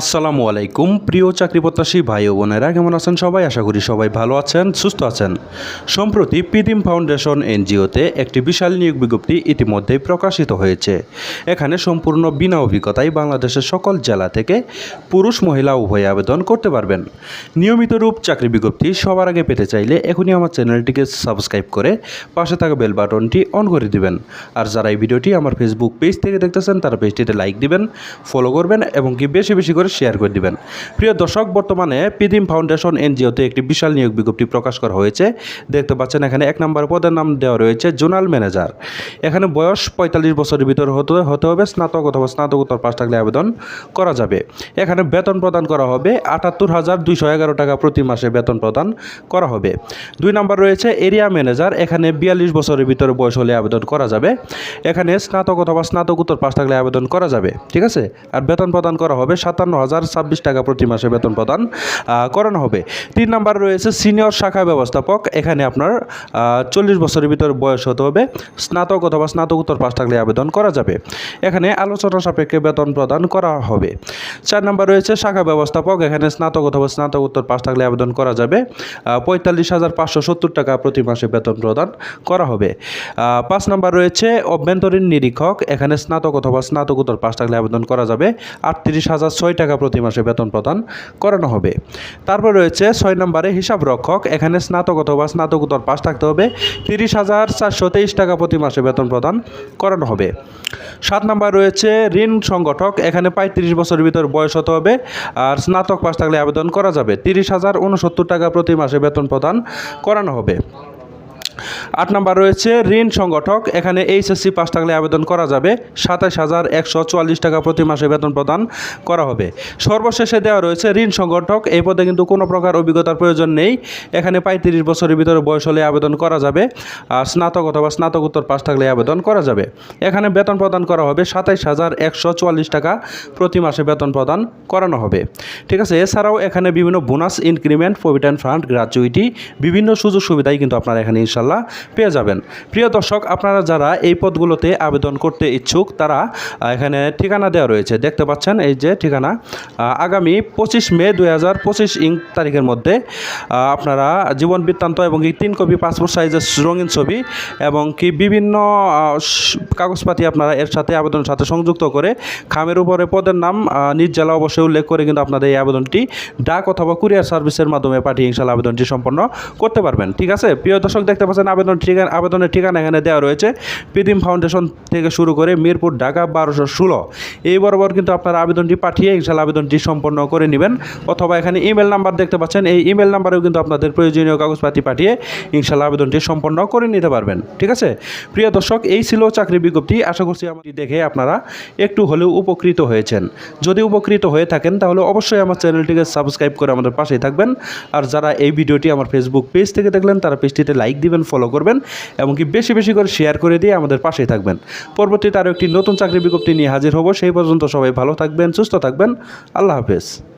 আসসালামু আলাইকুম, প্রিয় চাকরি প্রত্যাশী ভাই ও বোনেরা, কেমন আছেন সবাই? আশা করি সবাই ভালো আছেন, সুস্থ আছেন। সম্প্রতি পিদিম ফাউন্ডেশন এনজিওতে একটি বিশাল নিয়োগ বিজ্ঞপ্তি ইতিমধ্যেই প্রকাশিত হয়েছে। এখানে সম্পূর্ণ বিনা অভিজ্ঞতায় বাংলাদেশের সকল জেলা থেকে পুরুষ, মহিলা উভয় আবেদন করতে পারবেন। নিয়মিত রূপ চাকরি বিজ্ঞপ্তি সবার আগে পেতে চাইলে এখনই আমার চ্যানেলটিকে সাবস্ক্রাইব করে পাশে থাকা বেল বাটনটি অন করে দিবেন। আর যারা এই ভিডিওটি আমার ফেসবুক পেজ থেকে দেখতেছেন, তারা পেজটিতে লাইক দিবেন ফলো করবেন এবং কি বেশি বেশি করে শেয়ার করে দিবেন। প্রিয় দর্শক, বর্তমানে পিদিম ফাউন্ডেশন এনজিওতে একটি বিশাল নিয়োগ বিজ্ঞপ্তি প্রকাশ করা হয়েছে। দেখতে পাচ্ছেন, এখানে এক নম্বর পদের নাম দেওয়া রয়েছে জোনাল ম্যানেজার এখানে বয়স পঁয়তাল্লিশ বছরের ভিতরে হতে হতে হবে, স্নাতক অথবা স্নাতকোত্তর পাশ থাকলে আবেদন করা যাবে। এখানে বেতন প্রদান করা হবে, আটাত্তর হাজার দুইশো এগারো টাকা প্রতি মাসে বেতন প্রদান করা হবে। দুই নম্বর রয়েছে এরিয়া ম্যানেজার এখানে বিয়াল্লিশ বছরের ভিতরে বয়স হলে আবেদন করা যাবে। এখানে স্নাতক অথবা স্নাতকোত্তর পাশ থাকলে আবেদন করা যাবে, ঠিক আছে? আর বেতন প্রদান করা হবে সাতান্ন হাজার ছাব্বিশ টাকা প্রতি মাসে বেতন প্রদান করানো হবে। তিন নম্বর রয়েছে সিনিয়র শাখা ব্যবস্থাপক। এখানে আপনার চল্লিশ বছরের ভিতরে বয়স হতে হবে। স্নাতক অথবা স্নাতকোত্তর পাশ থাকলে আবেদন করা যাবে। এখানে আলোচনা সাপেক্ষে বেতন প্রদান করা হবে। চার নম্বর রয়েছে শাখা ব্যবস্থাপক। এখানে স্নাতক অথবা স্নাতকোত্তর পাশ থাকলে আবেদন করা যাবে। পঁয়তাল্লিশ হাজার পাঁচশো সত্তর টাকা প্রতি মাসে বেতন প্রদান করা হবে। পাঁচ নাম্বার রয়েছে অভ্যন্তরীণ নিরীক্ষক। এখানে স্নাতক অথবা স্নাতকোত্তর পাশ থাকলে আবেদন করা যাবে। আটত্রিশ হাজার ছয় টাকা প্রতি মাসে বেতন প্রদান করানো হবে। তারপর রয়েছে ছয় নম্বরে হিসাব রক্ষক। এখানে স্নাতক অথবা স্নাতকোত্তর পাশ থাকতে হবে। তিরিশ হাজার চারশো তেইশ টাকা প্রতি মাসে বেতন প্রদান করানো হবে। সাত নম্বর রয়েছে ঋণ সংগঠক। এখানে পঁয়ত্রিশ বছরের ভিতর বয়স হতে হবে। আর স্নাতক পাশ থাকলে আবেদন করা যাবে। তিরিশ হাজার উনসত্তর টাকা প্রতি মাসে বেতন প্রদান করানো হবে। আট নম্বর রয়েছে, ঋণ সংগঠক, এখানে এইচএসসি পাস থাকলে আবেদন করা যাবে। সাতাশ হাজার একশো চুয়াল্লিশ টাকা প্রতি মাসে বেতন প্রদান করা হবে। সর্বশেষে দেওয়া রয়েছে, ঋণ সংগঠক, এই পদে কিন্তু কোনো প্রকার অভিজ্ঞতার প্রয়োজন নেই। এখানে পঁয়ত্রিশ বছরের ভিতরে বয়স হলে আবেদন করা যাবে, আর স্নাতক অথবা স্নাতকোত্তর পাস থাকলে আবেদন করা যাবে। এখানে বেতন প্রদান করা হবে সাতাইশ হাজার একশো চুয়াল্লিশ টাকা প্রতি মাসে বেতন প্রদান করানো হবে। ঠিক আছে, এছাড়াও এখানে বিভিন্ন bonus, increment, provident fund gratuity বিভিন্ন সুযোগ সুবিধাই কিন্তু আপনারা এখানে ইনশাল্লাহ পেয়ে যাবেন। প্রিয় দর্শক, আপনারা যারা এই পদগুলোতে আবেদন করতে ইচ্ছুক, তারা এখানে ঠিকানা দেওয়া রয়েছে। দেখতে পাচ্ছেন এই যে ঠিকানা। আগামী পঁচিশ মে দুই হাজার পঁচিশ ইং তারিখের মধ্যে আপনারা জীবন বৃত্তান্ত এবং কি তিন কপি পাসপোর্ট সাইজের রঙিন ছবি এবং কি বিভিন্ন কাগজপাতি আপনারা এর সাথে আবেদনের সাথে সংযুক্ত করে খামের উপরে পদের নাম নিজ জেলা অবশ্যই উল্লেখ করে কিন্তু আপনাদের এই আবেদনটি ডাক অথবা কুরিয়ার সার্ভিসের মাধ্যমে পাঠিয়ে ইনশাল্লাহ আবেদনটি সম্পন্ন করতে পারবেন। ঠিক আছে? প্রিয় দর্শক, দেখতে পাচ্ছেন আবেদন ঠিকানা আবেদনের ঠিকানা এখানে দেওয়া রয়েছে। পিদিম ফাউন্ডেশন থেকে শুরু করে মিরপুর, ঢাকা, বারোশো ষোলো। এই বরাবর কিন্তু আপনার আবেদনটি পাঠিয়ে ইনশাল্লাহ আবেদনটি সম্পন্ন করে নেবেন। অথবা এখানে ইমেল নাম্বার দেখতে পাচ্ছেন, এই ইমেল নাম্বারেও কিন্তু আপনাদের প্রয়োজনীয় কাগজপাতি পাঠিয়ে ইনশাল্লাহ আবেদনটি সম্পন্ন করে নিতে পারবেন। ঠিক আছে? প্রিয় দর্শক, এই ছিল চাকরি বিজ্ঞপ্তি। আশা করছি আমাদের দেখে আপনারা একটু হলেও উপকৃত হয়েছেন। যদি উপকৃত হয়ে থাকেন, তাহলে অবশ্যই আমার চ্যানেলটিকে সাবস্ক্রাইব করে আমাদের পাশেই থাকবেন। আর যারা এই ভিডিওটি আমার ফেসবুক পেজ থেকে দেখলেন, তারা পেজটিতে লাইক দিবেন ফলো করবেন এমনকি বেশি বেশি করে শেয়ার করে দিয়ে আমাদের পাশেই থাকবেন। পরবর্তীতে আরও একটি নতুন চাকরি বিজ্ঞপ্তি নিয়ে হাজির হব। সেই পর্যন্ত সবাই ভালো থাকবেন, সুস্থ থাকবেন। আল্লাহ হাফেজ।